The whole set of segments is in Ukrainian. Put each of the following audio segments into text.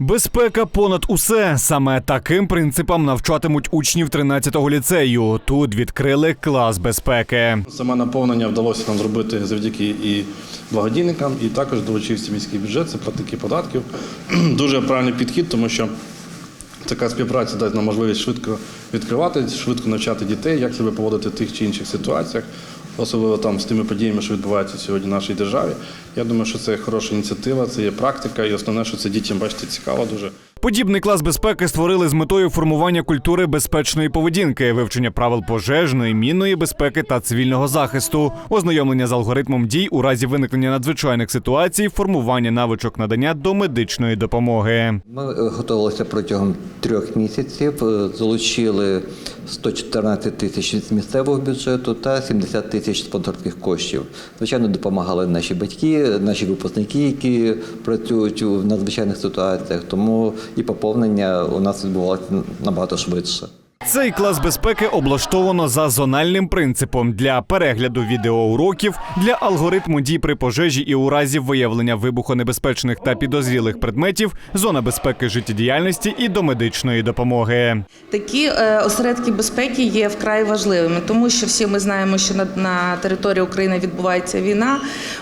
Безпека понад усе. Саме таким принципам навчатимуть учнів 13-го ліцею. Тут відкрили клас безпеки. Саме наповнення вдалося нам зробити завдяки і благодійникам, і також долучився міський бюджет, це платники податків. Дуже правильний підхід, тому що така співпраця дасть нам можливість швидко відкривати, швидко навчати дітей, як себе поводити в тих чи інших ситуаціях, особливо там з тими подіями, що відбуваються сьогодні в нашій державі. Я думаю, що це хороша ініціатива, це є практика, і основне, що це дітям бачите цікаво дуже. Подібний клас безпеки створили з метою формування культури безпечної поведінки, вивчення правил пожежної, мінної безпеки та цивільного захисту, ознайомлення з алгоритмом дій у разі виникнення надзвичайних ситуацій, формування навичок надання домедичної допомоги. Ми е, готувалися протягом трьох місяців, е, залучили 114 тисяч з місцевого бюджету та 70 тисяч спонсорських коштів. Звичайно, допомагали наші батьки, наші випускники, які працюють у надзвичайних ситуаціях. Тому і поповнення у нас відбувалося набагато швидше. Цей клас безпеки облаштовано за зональним принципом для перегляду відеоуроків, для алгоритму дій при пожежі і у разі виявлення вибухонебезпечних та підозрілих предметів, зона безпеки життєдіяльності і до медичної допомоги. Такі е, осередки безпеки є вкрай важливими, тому що всі ми знаємо, що на, на території України відбувається війна.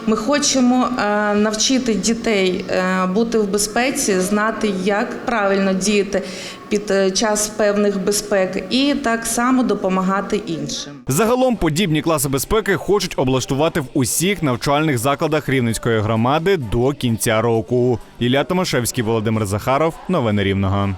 Ми хочемо е, навчити дітей е, бути в безпеці, знати, як правильно діяти під е, час певних безпек, і так само допомагати іншим. Загалом подібні класи безпеки хочуть облаштувати в усіх навчальних закладах Рівненської громади до кінця року. Ілля Томашевський, Володимир Захаров. Новини Рівного.